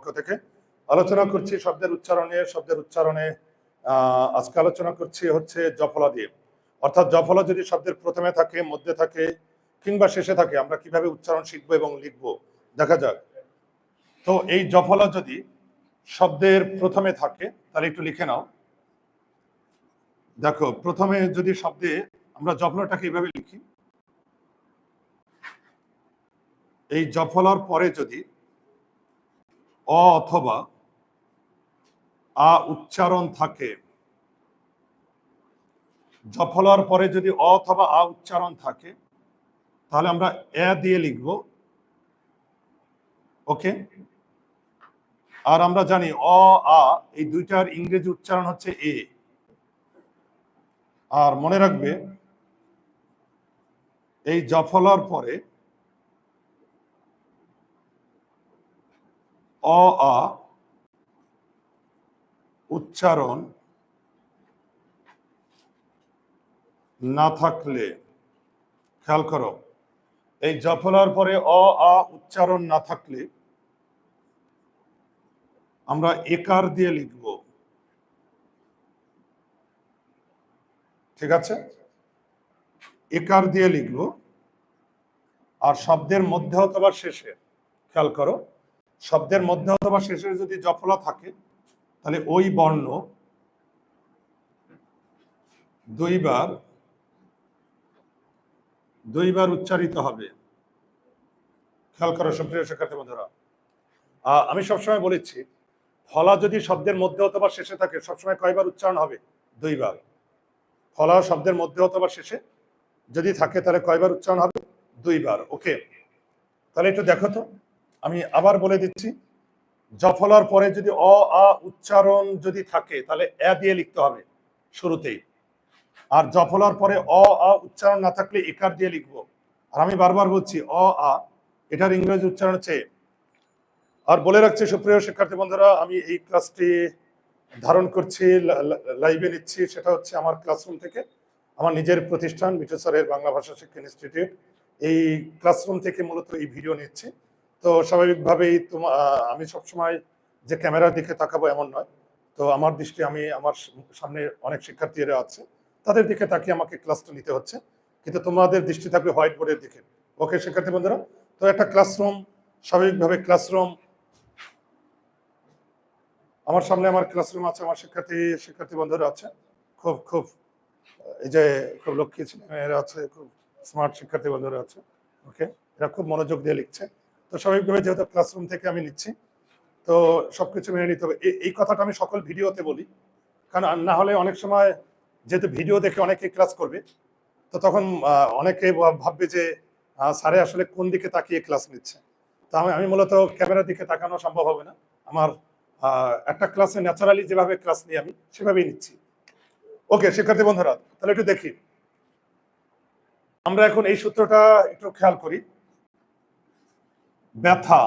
পক্ষ থেকে আলোচনা করছি, শব্দের উচ্চারণে শব্দের উচ্চারণে আজকে আলোচনা করছি হচ্ছে জফলা দিয়ে। অর্থাৎ জফলা যদি শব্দের প্রথমে থাকে, মধ্যে থাকে, কিংবা শেষে থাকে, আমরা কীভাবে উচ্চারণ শিখব এবং লিখব? দেখা যাক। তো এই জফলা যদি শব্দের প্রথমে থাকে, তাহলে একটু লিখে নাও। দেখো, প্রথমে যদি শব্দে আমরা জফলাটাকে এইভাবে লিখি। এই জফলার পরে যদি অ অথবা আ উচ্চারণ থাকে। জফলার পরে যদি অ অথবা আ উচ্চারণ থাকে, তাহলে আমরা এ দিয়ে লিখব। ওকে? আর আমরা জানি অ, আ, এই দুইটার ইংরেজি উচ্চারণ হচ্ছে এ। আর মনে রাখবে, এই জফলার পরে অ আ উচ্চারণ না থাকলে। খেয়াল করো, এই জফলার পরে অ, আ, উচ্চারণ না থাকলে আমরা একার দিয়ে লিখব। ঠিক আছে? একার দিয়ে লিখব। আর শব্দের মধ্যে অথবা শেষে, খেয়াল করো। শব্দের মধ্যে অথবা শেষে যদি জফলা থাকে, তাহলে ওই বর্ণ দুইবার দুইবার উচ্চারিত হবে। খেয়াল করো সুপ্রিয় শিক্ষার্থী বন্ধুরা। আমি সবসময় বলেছি, ফলা যদি শব্দের মধ্যে অথবা শেষে থাকে, সবসময় কয়বার উচ্চারণ হবে? দুইবার। ফলা শব্দের মধ্যে অথবা শেষে যদি থাকে, তাহলে কয়বার উচ্চারণ হবে? দুইবার। ওকে। তাহলে একটু দেখো তো। আমি আবার বলে দিচ্ছি জফলার পরে যদি অ, আ, উচ্চারণ যদি থাকে, তাহলে এ দিয়ে লিখতে হবে শুরুতেই। আর জফলার পরে অ, আ, উচ্চারণ না থাকলে একার দিয়ে লিখব। আর আমি বারবার বলছি, অ, আ, এটার ইংরেজি উচ্চারণ হচ্ছে। আর বলে রাখছি, সুপ্রিয় শিক্ষার্থী বন্ধুরা, আমি এই ক্লাসটি ধারণ করছি লাইভে নিচ্ছি। সেটা হচ্ছে আমার ক্লাসরুম থেকে, আমার নিজের প্রতিষ্ঠান মিঠু বাংলা ভাষা শিক্ষা ইনস্টিটিউট। এই ক্লাসরুম থেকে মূলত এই ভিডিও নিচ্ছি। তো স্বাভাবিকভাবেই তোমা আমি সবসময় যে ক্যামেরার দিকে তাকাবো এমন নয়। তো আমার দৃষ্টি আমি, আমার সামনে অনেক শিক্ষার্থীরা আছে, তাদের দিকে তাকিয়ে আমাকে ক্লাসটা নিতে হচ্ছে। কিন্তু তোমাদের দৃষ্টি থাকবে হোয়াইট বোর্ডের দিকে। ওকে, শিক্ষার্থী বন্ধুরা? তো একটা ক্লাসরুম, স্বাভাবিকভাবে ক্লাসরুম। আমার সামনে আমার ক্লাসরুম আছে, আমার শিক্ষার্থী শিক্ষার্থী বন্ধুরা আছে। খুব খুব, এই যে খুব লক্ষ্মী আছে, খুব স্মার্ট শিক্ষার্থী বন্ধুরা আছে। ওকে, এরা খুব মনোযোগ দিয়ে লিখছে। তো স্বাভাবিকভাবে যেহেতু ক্লাসরুম থেকে আমি নিচ্ছি, তো সবকিছু মেনে নিতে হবে। এই কথাটা আমি সকল ভিডিওতে বলি। কারণ না হলে অনেক সময় যেহেতু ভিডিও দেখে অনেকে ক্লাস করবে, তো তখন অনেকে ভাব- ভাববে যে স্যারে আসলে কোন দিকে তাকিয়ে ক্লাস নিচ্ছে। তা আমি আমি মূলত ক্যামেরার দিকে তাকানো সম্ভব হবে না। আমার একটা ক্লাসে ন্যাচারালি যেভাবে ক্লাস নিই আমি, সেভাবেই নিচ্ছি। ওকে, শিক্ষার্থী বন্ধুরা, তাহলে একটু দেখি। আমরা এখন এই সূত্রটা একটু খেয়াল করি। ব্যথা।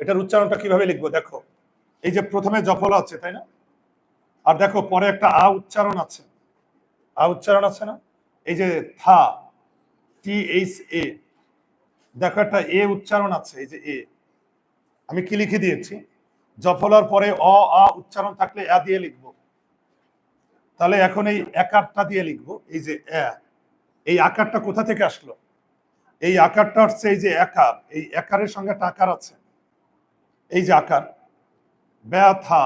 এটার উচ্চারণটা কীভাবে লিখব? দেখো, এই যে প্রথমে জফল আছে, তাই না? আর দেখো, পরে একটা আ উচ্চারণ আছে। আ উচ্চারণ আছে না? এই যে থা টি এইচ এ দেখো, একটা এ উচ্চারণ আছে, এই যে এ। আমি কি লিখে দিয়েছি? জফলার পরে অ, আ উচ্চারণ থাকলে এ দিয়ে লিখব। তাহলে এখন এই একারটা দিয়ে লিখব, এই যে এ এই আকারটা কোথা থেকে আসলো? এই আকারটা হচ্ছে এই যে একার, এই একারের সঙ্গে টাকার আছে। এই যে আকার, ব্যথা,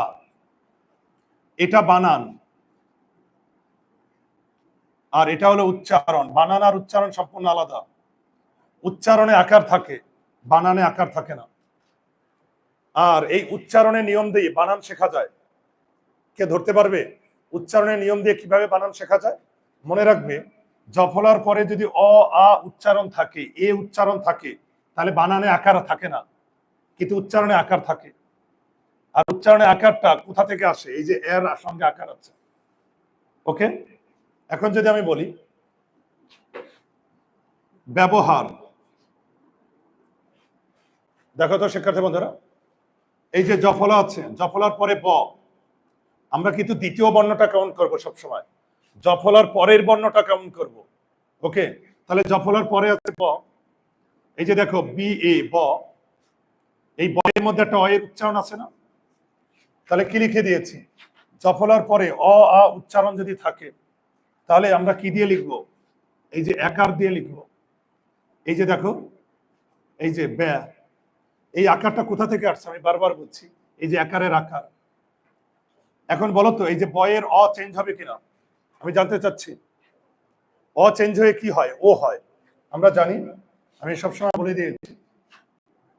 এটা বানান। আর এটা হলো উচ্চারণ, বানান আর উচ্চারণ সম্পূর্ণ আলাদা। উচ্চারণে আকার থাকে, বানানে আকার থাকে না। আর এই উচ্চারণের নিয়ম দিয়ে বানান শেখা যায়। কে ধরতে পারবে? উচ্চারণের নিয়ম দিয়ে কীভাবে বানান শেখা যায়? মনে রাখবে জফলার পরে যদি অ, আ উচ্চারণ থাকে, এ উচ্চারণ থাকে, তাহলে বানানে আকার থাকে না। কিন্তু উচ্চারণে আকার থাকে। আর উচ্চারণে আকারটা কোথা থেকে আসে? এই যে এর সঙ্গে আকার আছে। ওকে? এখন যদি আমি বলি, ব্যবহার। দেখো তো শিক্ষার্থী বন্ধুরা, এই যে জফলা আছে, জফলার পরে ব, আমরা কিন্তু দ্বিতীয় বর্ণটা কাউন্ট করব সব সময় জফলার পরের বর্ণটা কাউন্ট করব? ওকে তাহলে জফলার পরে আছে ব। এই যে দেখো, বি, এ, ব। এই বয়ের মধ্যে একটা অয়ের উচ্চারণ আছে না? তাহলে কি লিখে দিয়েছি? চফলার পরে অ, আ উচ্চারণ যদি থাকে, তাহলে আমরা কি দিয়ে লিখব? এই যে একার দিয়ে লিখব। এই যে দেখো, এই যে ব্যা। এই আকারটা কোথা থেকে আসছে? আমি বারবার বলছি, এই যে একারের আকার। এখন বলো তো, এই যে বয়ের অ চেঞ্জ হবে কিনা? আমি জানতে চাচ্ছি, অ চেঞ্জ হয়ে কি হয়, ও হয়? আমরা জানি, আমি সবসময় বলে দিয়েছি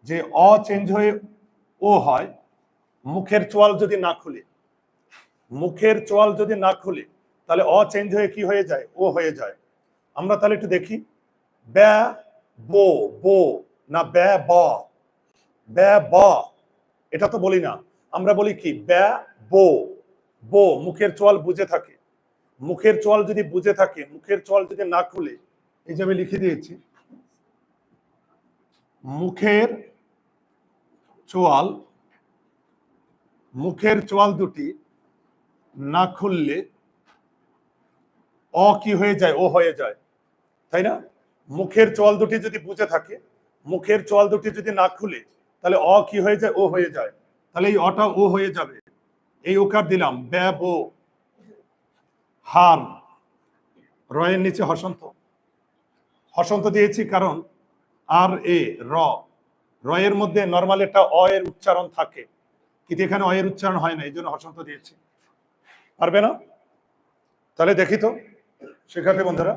যে অ চেঞ্জ হয়ে ও হয়, মুখের চোয়াল যদি না খুলে, মুখের চোয়াল যদি না খুলে, তাহলে অ চেঞ্জ হয়ে কি হয়ে যায়? ও হয়ে যায়। আমরা তাহলে একটু দেখি, ব্যা, বো বো, না ব্যা, ব ব্যা, ব, এটা তো বলি না। আমরা বলি কি, ব্যা, বো বো, মুখের চোয়াল বুঝে থাকে। মুখের চোয়াল যদি বুঝে থাকে, মুখের চোয়াল যদি না খুলে, এই যে আমি লিখে দিয়েছি, মুখের চোয়াল মুখের চোয়াল দুটি না খুললে অ কি হয়ে যায়? ও হয়ে যায়। তাই না? মুখের চোয়াল দুটি যদি বুঝে থাকে, মুখের চোয়াল দুটি যদি না খুলে, তাহলে অ কি হয়ে যায়? ও হয়ে যায়। তাহলে এই অটা ও হয়ে যাবে। এই ওকার দিলাম, ব্যব হার রয়ের নিচে হসন্ত। হসন্ত দিয়েছি কারণ আর এ র। রয়ের মধ্যে নর্মাল একটা অ এর উচ্চারণ থাকে, কিন্তু এখানে অ এর উচ্চারণ হয় না এই জন্য হসন্ত দিয়েছি। পারবে না? তাহলে দেখি তো শিক্ষার্থী বন্ধুরা।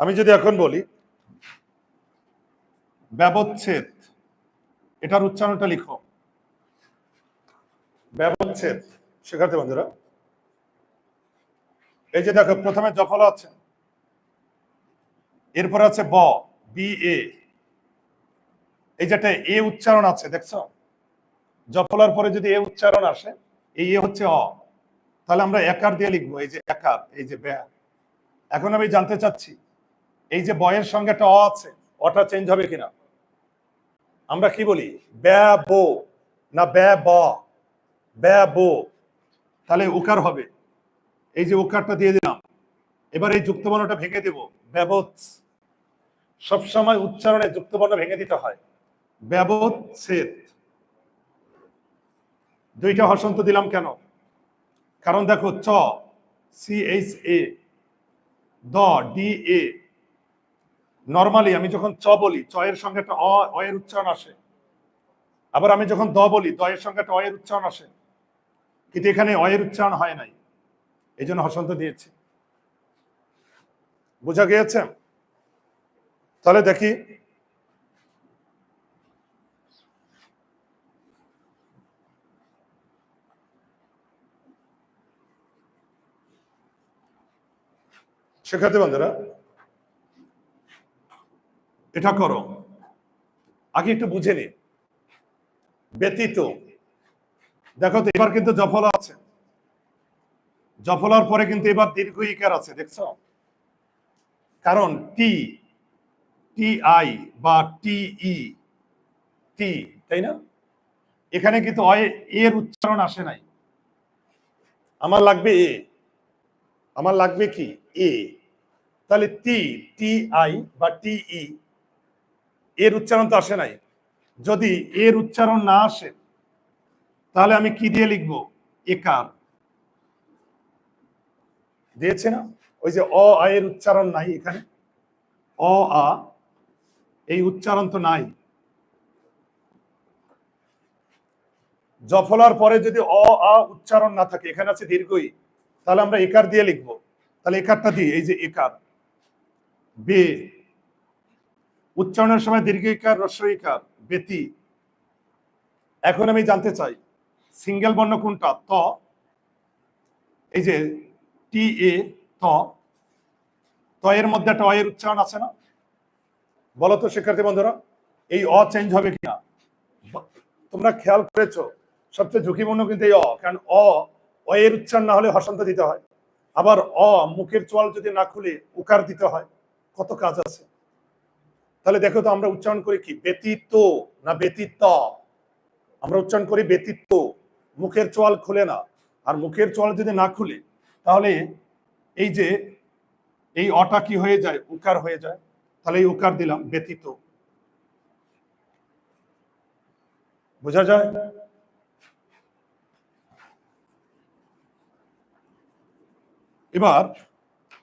আমি যদি এখন বলি, ব্যবচ্ছেদ এটার উচ্চারণটা লিখো। ব্যবচ্ছেদ শিক্ষার্থী বন্ধুরা, এই যে দেখো, প্রথমে জফল আছে, এরপর আছে ব, বি, এ। এই যেটা এ উচ্চারণ আছে, দেখছ? জফলার পরে যদি এ উচ্চারণ আসে, এই এ হচ্ছে অ। তাহলে আমরা একার দিয়ে লিখব, এই যে একার, এই যে ব্যা। এখন আমি জানতে চাচ্ছি, এই যে বয়ের সঙ্গে একটা অ আছে, অটা চেঞ্জ হবে কিনা? আমরা কি বলি? ব্যা বো না ব্যা ব ব্যা বো তাহলে উকার হবে। এই যে উকারটা দিয়ে দিলাম। এবার এই যুক্তবর্ণটা ভেঙে দেব। ব্যবোৎ সবসময় উচ্চারণে যুক্তবর্ণ ভেঙে দিতে হয়। ব্যবোচ্ছেদ দুইটা হসন্ত দিলাম কেন? কারণ দেখো চ, সি এইচ এ, দ, ডি এ। নর্মালি আমি যখন চ বলি চ এর সঙ্গে একটা অ এর উচ্চারণ আসে। আবার আমি যখন দ বলি দ এর সঙ্গে একটা এর উচ্চারণ আসে। কিন্তু এখানে এর উচ্চারণ হয় নাই। এই জন্য হসন্ত দিয়েছি। বোঝা গিয়েছে? তাহলে দেখি। শিক্ষার্থী বন্ধুরা। এটা করো। আগে একটু বুঝে নি। ব্যতীত। দেখো তো, এবার কিন্তু জফলা আছে। জফলার পরে কিন্তু এবার দীর্ঘ ইকার আছে, দেখছ? কারণ টি টি আই বা টি ই টি তাই না? এখানে কিন্তু এর উচ্চারণ আসে নাই। আমার লাগবে এ। আমার লাগবে কি? এ। তাহলে টি টি আই বা টি ই এর উচ্চারণ তো আসে নাই। যদি এর উচ্চারণ না আসে, তাহলে আমি কি দিয়ে লিখব? একার। দিয়েছে না? ওই যে অ, আ এর উচ্চারণ নাই এখানে। অ, আ, এই উচ্চারণ তো নাই। জফলার পরে যদি অ, আ উচ্চারণ না থাকে, এখানে আছে দীর্ঘই, তাহলে আমরা একার দিয়ে লিখব। তাহলে একারটা দিই এই যে একার। বে উচ্চারণের সময় দীর্ঘিকার রস্বইকার বেতি এখন আমি জানতে চাই, সিঙ্গেল বর্ণ কোনটা? ত, এই যে টি, এ, ত। এর মধ্যে একটা অয়ের উচ্চারণ আছে না? বলো তো শিক্ষার্থী বন্ধুরা, এই অ চেঞ্জ হবে কিনা? তোমরা খেয়াল করেছ, সবচেয়ে ঝুঁকিপূর্ণ কিন্তু এই অ, কারণ অ অ এর উচ্চারণ না হলে হসন্ত দিতে হয়। আবার অ, মুখের চোয়াল যদি না খুলে, উকার দিতে হয়। কত কাজ আছে? তাহলে দেখো তো আমরা উচ্চারণ করি কি? ব্যতীত, না ব্যতীত? আমরা উচ্চারণ করি ব্যতীত। মুখের চোয়াল খুলে না। আর মুখের চোয়াল যদি না খুলে, তাহলে এই যে এই অটা কি হয়ে যায়? উকার হয়ে যায়। তাহলে এই উকার দিলাম, ব্যতীত। বোঝা যায়? এবার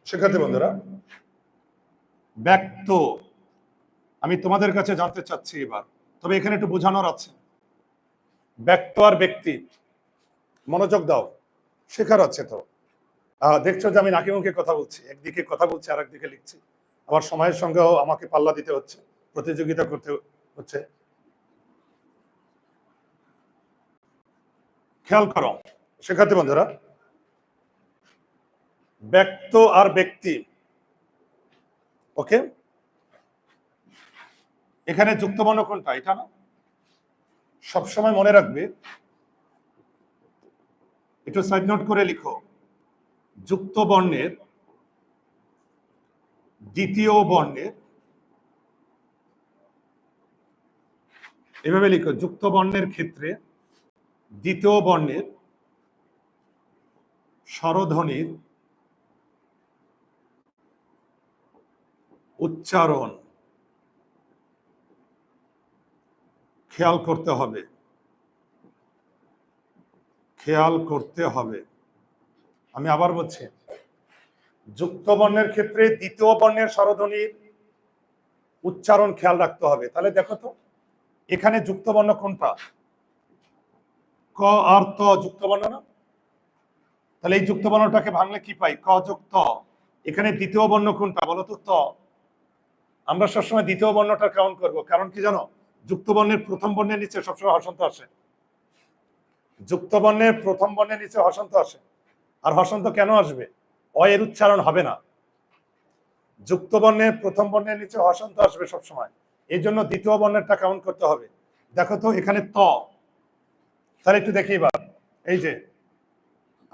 শিক্ষার্থী বন্ধুরা, ব্যক্ত। আমি তোমাদের কাছে জানতে চাচ্ছি এবার, তবে এখানে একটু বোঝানোর আছে। ব্যক্ত আর ব্যক্তি, মনোযোগ দাও, শেখার আছে তো। দেখছ যে আমি নাকি মুখে কথা বলছি, একদিকে কথা বলছি আর একদিকে লিখছি। আবার সময়ের সঙ্গেও আমাকে পাল্লা দিতে হচ্ছে, প্রতিযোগিতা করতে হচ্ছে। খেয়াল করো শিক্ষার্থী বন্ধুরা। ব্যক্ত আর ব্যক্তি, ওকে? এখানে যুক্তবর্ণ কোনটা? এটা না? সবসময় মনে রাখবে, একটু সাইড নোট করে লিখো। যুক্ত বর্ণের দ্বিতীয় বর্ণের, এভাবে লিখো যুক্ত বর্ণের ক্ষেত্রে দ্বিতীয় বর্ণের স্বরধ্বনির উচ্চারণ। খেয়াল করতে হবে। খেয়াল করতে হবে। আমি আবার বলছি, যুক্ত বর্ণের ক্ষেত্রে দ্বিতীয় বর্ণের স্বরধ্বনির উচ্চারণ খেয়াল রাখতে হবে। তাহলে দেখো তো, এখানে যুক্ত বর্ণ কোনটা? ক আর ত যুক্ত বর্ণ না? তাহলে এই যুক্ত বর্ণটাকে ভাঙলে কি পাই? ক যুক্ত। এখানে দ্বিতীয় বর্ণ কোনটা? বলো তো ত। আমরা সবসময় দ্বিতীয় বর্ণটা কাউন্ট করব। কারণ কি জানো? যুক্ত বর্ণের প্রথম বর্ণের নিচে সবসময় হসন্ত আসে। যুক্ত বর্ণের প্রথম বর্ণের নিচে হসন্ত আসে। আর হসন্ত কেন আসবে? অয়ের উচ্চারণ হবে না। যুক্ত বর্ণের প্রথম বর্ণের নিচে হসন্ত আসবে সবসময়। এই জন্য দ্বিতীয় বর্ণেরটা কাউন্ট করতে হবে। দেখো তো, এখানে ত। তাহলে একটু দেখি এবার। এই যে,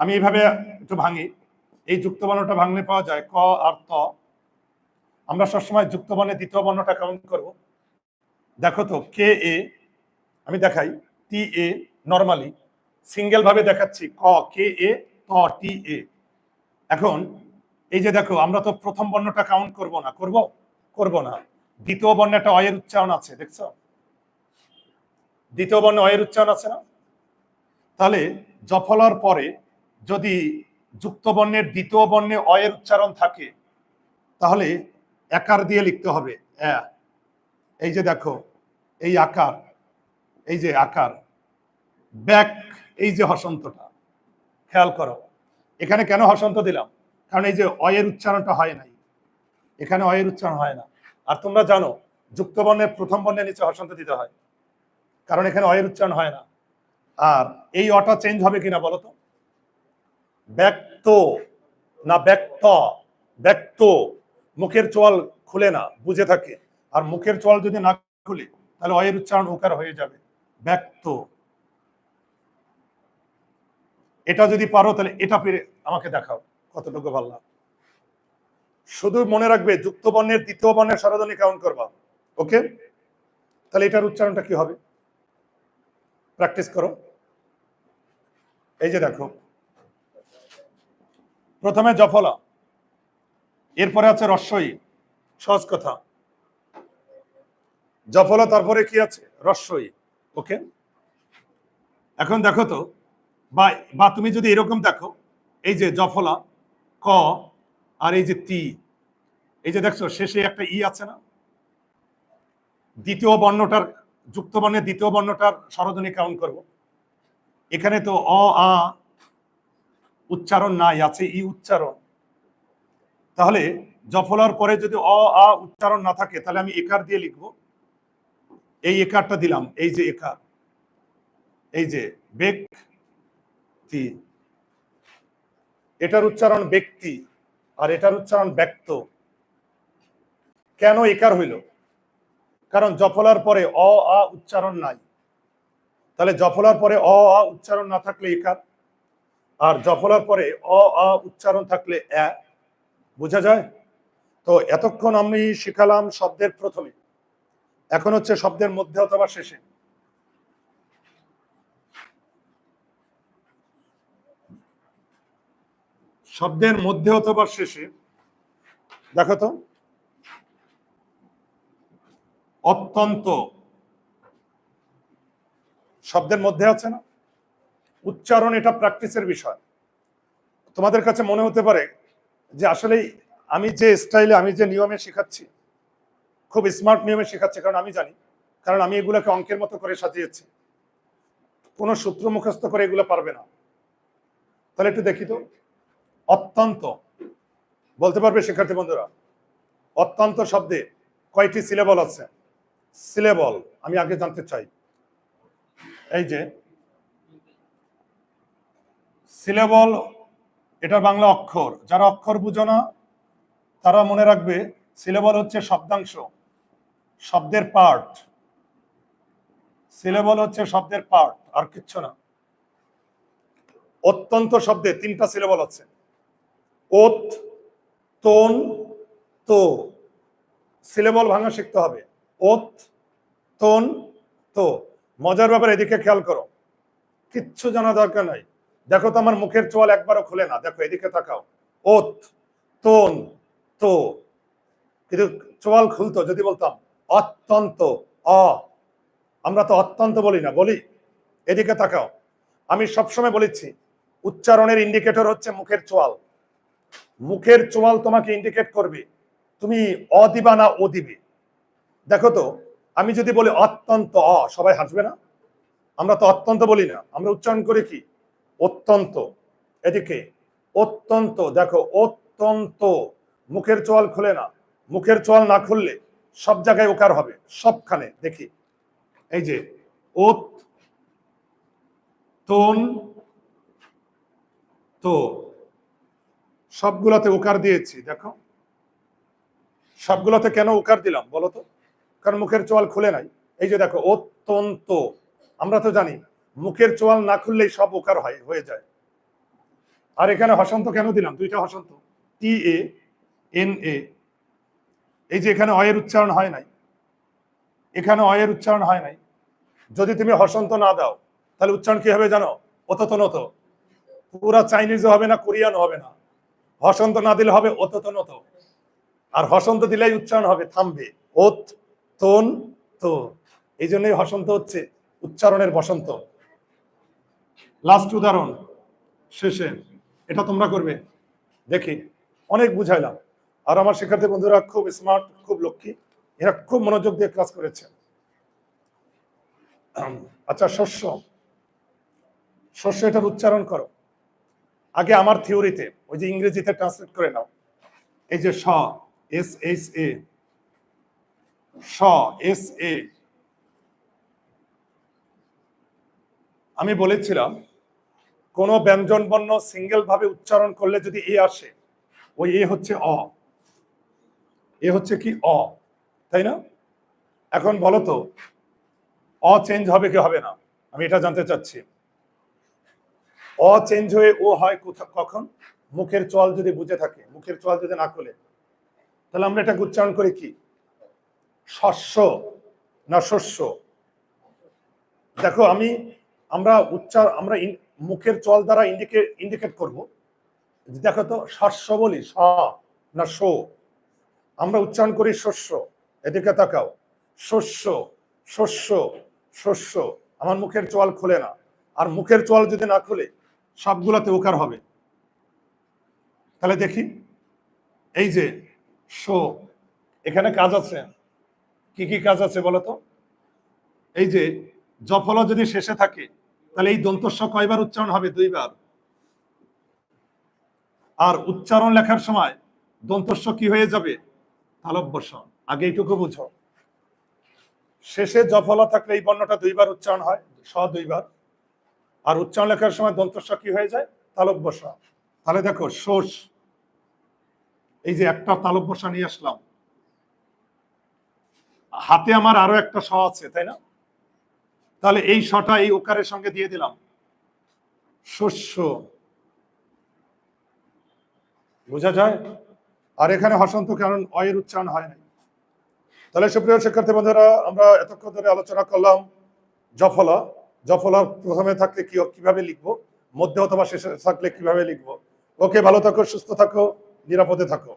আমি এইভাবে একটু ভাঙি। এই যুক্ত বর্ণটা ভাঙলে পাওয়া যায় ক আর ত। আমরা সবসময় যুক্ত বর্ণের দ্বিতীয় বর্ণটা কাউন্ট করব। দেখো তো কে এ আমি দেখাই টি এ নর্মালি সিঙ্গেল ভাবে দেখাচ্ছি, ক কে এ টি এ এখন, এই যে দেখো, আমরা তো প্রথম বর্ণটা কাউন্ট করব না, করব? করব না। দ্বিতীয় বর্ণে একটা অয়ের উচ্চারণ আছে, দেখছ? দ্বিতীয় বর্ণে অয়ের উচ্চারণ আছে না? তাহলে জফলার পরে যদি যুক্ত বর্ণের দ্বিতীয় বর্ণে অয়ের উচ্চারণ থাকে, তাহলে একার দিয়ে লিখতে হবে। এই যে দেখো এই আকার, এই যে আকার, ব্যাক, এই যে হসন্তটা, খেয়াল করো। এখানে কেন হসন্ত দিলাম? কারণ এই যে অয়ের উচ্চারণটা হয় নাই। এখানে অয়ের উচ্চারণ হয় না। আর তোমরা জানো যুক্ত বর্ণের প্রথম বর্ণের নিচে হসন্ত দিতে হয়। কারণ এখানে অয়ের উচ্চারণ হয় না। আর এই অটা চেঞ্জ হবে কিনা বলো তো? ব্যক্ত, না ব্যক্ত ব্যক্ত। মুখের চোয়াল খুলে না, বুঝে থাকে। আর মুখের চোয়াল যদি না খুলে তাহলে অয়ের উচ্চারণ উকার হয়ে যাবে। ব্যক্ত। এটা যদি পারো তাহলে এটা পেরে আমাকে দেখাও, কতটুকু পারলাম। শুধু মনে রাখবে, যুক্ত বর্ণের দ্বিতীয় বর্ণের স্বরধ্বনি কাউন্ট করবা। ওকে? তাহলে এটার উচ্চারণটা কি হবে? প্র্যাকটিস করো। এই যে দেখো। প্রথমে জফলা, এরপরে আছে রস্বই সহজ কথা। জফলা তারপরে কি আছে? রস্বই ওকে? এখন দেখো তো, বা বা তুমি যদি এরকম দেখো, এই যে জফলা, ক, আর এই যে তি, এই যে দেখছ, শেষে একটা ই আছে না? দ্বিতীয় বর্ণটার, যুক্ত বর্ণের দ্বিতীয় বর্ণটার স্বরধ্বনি কাউন্ট করব। এখানে তো অ, আ, উচ্চারণ নাই, আছে ই উচ্চারণ। তাহলে জফলার পরে যদি অ, আ উচ্চারণ না থাকে, তাহলে আমি একার দিয়ে লিখব। এই একারটা দিলাম, এই যে একার এই যে ব্যক্তি, এটার উচ্চারণ ব্যক্তি আর এটার উচ্চারণ ব্যক্ত। কেন একার হইল? কারণ জফলার পরে অ, আ উচ্চারণ নাই। তাহলে জফলার পরে অ, আ উচ্চারণ না থাকলে একার আর জফলার পরে অ, আ উচ্চারণ থাকলে এ বোঝা যায়? তো এতক্ষণ আমি শিখালাম শব্দের প্রথমে। এখন হচ্ছে শব্দের মধ্যে অথবা শেষে। শব্দের মধ্যে অথবা শেষে, দেখো তো, অত্যন্ত। শব্দের মধ্যে আছে না? উচ্চারণ এটা প্র্যাকটিসের বিষয়। তোমাদের কাছে মনে হতে পারে যে আসলে আমি যে স্টাইলে, আমি যে নিয়মে শেখাচ্ছি খুব স্মার্ট নিয়মে শেখাচ্ছে, কারণ আমি জানি। কারণ আমি এগুলোকে অঙ্কের মতো করে সাজিয়েছি। কোনো সূত্র মুখস্থ করে এগুলো পারবে না। তাহলে একটু দেখি তো। অত্যন্ত। বলতে পারবে শিক্ষার্থী বন্ধুরা? অত্যন্ত শব্দে কয়টি সিলেবল আছে? সিলেবল আমি আগে জানতে চাই। এই যে সিলেবল এটা বাংলা অক্ষর। যারা অক্ষর বুঝো না, তারা মনে রাখবে সিলেবল হচ্ছে শব্দাংশ। শব্দের পার্ট সিলেবল হচ্ছে শব্দের পার্ট আর কিচ্ছু না। অত্যন্ত শব্দে তিনটা সিলেবল আছে। ওত, তোন, তো। সিলেবল ভাঙা শিখতে হবে। ওত, তোন, তো। মজার ব্যাপার, এদিকে খেয়াল করো। কিচ্ছু জানা দরকার নাই। দেখো তো আমার মুখের চোয়াল একবারও খুলে না। দেখো, এদিকে তাকাও। ওত, তোন, তো। কিন্তু চোয়াল খুলতো, যদি বলতাম। অত্যন্ত অ। আমরা তো অত্যন্ত বলি না, বলি? এদিকে তাকাও। আমি সবসময় বলেছি উচ্চারণের ইন্ডিকেটর হচ্ছে মুখের চোয়াল। মুখের চোয়াল তোমাকে ইন্ডিকেট করবে, তুমি অ দিবা না ও দিবে। দেখো তো, আমি যদি বলি অত্যন্ত অ, সবাই হাসবে না? আমরা তো অত্যন্ত বলি না, আমরা উচ্চারণ করি কি? অত্যন্ত। এদিকে, অত্যন্ত, দেখো, অত্যন্ত। মুখের চোয়াল খুলে না, মুখের চোয়াল না খুললে সব জায়গায় ওকার হবে সবখানে, দেখি। এই যে, ওত, তন, তো, সবগুলোতে ওকার দিয়েছি, দেখো। সবগুলোতে কেন ওকার দিলাম, বলো তো? কারণ মুখের চোয়াল খুলে নাই। এই যে দেখো অত্যন্ত আমরা তো জানি মুখের চোয়াল না খুললেই সব ওকার হয়, হয়ে যায়। আর এখানে হসন্ত কেন দিলাম? দুইটা হসন্ত। টি এ, এন এ এই যে এখানে অয়ের উচ্চারণ হয় নাই, এখানে অয়ের উচ্চারণ হয় নাই, যদি তুমি হসন্ত না দাও, তাহলে উচ্চারণ কি হবে জানো? অতত নত। পুরা চাইনিজও হবে না কোরিয়ানও হবে না। হসন্ত না দিলে হবে অতত নত। আর হসন্ত দিলেই উচ্চারণ হবে থামবে। ওত, তোন, তো। এই জন্যই হসন্ত হচ্ছে উচ্চারণের বসন্ত। লাস্ট উদাহরণ, শেষে। এটা তোমরা করবে। দেখি, অনেক বুঝাইলাম। আর আমার শিক্ষার্থী বন্ধুরা খুব স্মার্ট খুব লক্ষ্মী। এরা খুব মনোযোগ দিয়ে ক্লাস করেছে। আচ্ছা শস্য। শস্য এটার উচ্চারণ করো। আগে আমার থিওরিতে, ওই যে ইংরেজিতে ট্রান্সলেট করে নাও। এই যে স এস এস এ স এস এ আমি বলেছিলাম, কোন ব্যঞ্জন বর্ণ সিঙ্গেল ভাবে উচ্চারণ করলে যদি এ আসে, ওই এ হচ্ছে অ। এ হচ্ছে কি অ, তাই না? এখন বলো তো, অ চেঞ্জ হবে কি হবে না? আমি এটা জানতে চাচ্ছি। অ চেঞ্জ হয়ে ও হয় কোথা- কখন? মুখের চল যদি বুঝে থাকে, মুখের চল যদি না খুলে, তাহলে আমরা এটাকে উচ্চারণ করি কি? শস্য, না শস্য? দেখো, আমি, আমরা উচ্চার, আমরা মুখের চল দ্বারা ইন্ডিকেট ইন্ডিকেট করব। দেখো তো, শস্য বলি স না শো। আমরা উচ্চারণ করি শস্য। এদিকে তাকাও। শস্য শস্য শস্য। আমার মুখের চোয়াল খুলে না। আর মুখের চোয়াল যদি না খুলে সবগুলোতে ওকার হবে। তাহলে দেখি। এই যে শো, এখানে কাজ আছে। কি কি কাজ আছে বলো তো? এই যে জফল যদি শেষে থাকে, তাহলে এই দন্তস্ব কয়বার উচ্চারণ হবে? দুইবার। আর উচ্চারণ লেখার সময় দন্তস্ব কি হয়ে যাবে? তালব্যস্য আগে এইটুকু বুঝো। শেষে জফলা থাকলে এই বর্ণটা দুইবার উচ্চারণ হয় স দুইবার। আর উচ্চারণ লেখার সময় দন্তস্ব কি হয়ে যায়? তালব্যস্য তাহলে দেখো, শোষ। এই যে একটা তালব্যস্যা নিয়ে আসলাম। হাতে আমার আরও একটা স আছে, তাই না? তাহলে এই শটা এই ওকারের সঙ্গে দিয়ে দিলাম। শস্য। বোঝা যায়? আর এখানে হসন্ত কারণ অয়ের উচ্চারণ হয় নাই। তাহলে সুপ্রিয় শিক্ষার্থী বন্ধুরা, আমরা এতক্ষণ ধরে আলোচনা করলাম জফলা। জফলা প্রথমে থাকলে কি কীভাবে লিখব? মধ্যে অথবা শেষে থাকলে কীভাবে লিখব? ওকে ভালো থাকো, সুস্থ থাকো, নিরাপদে থাকো।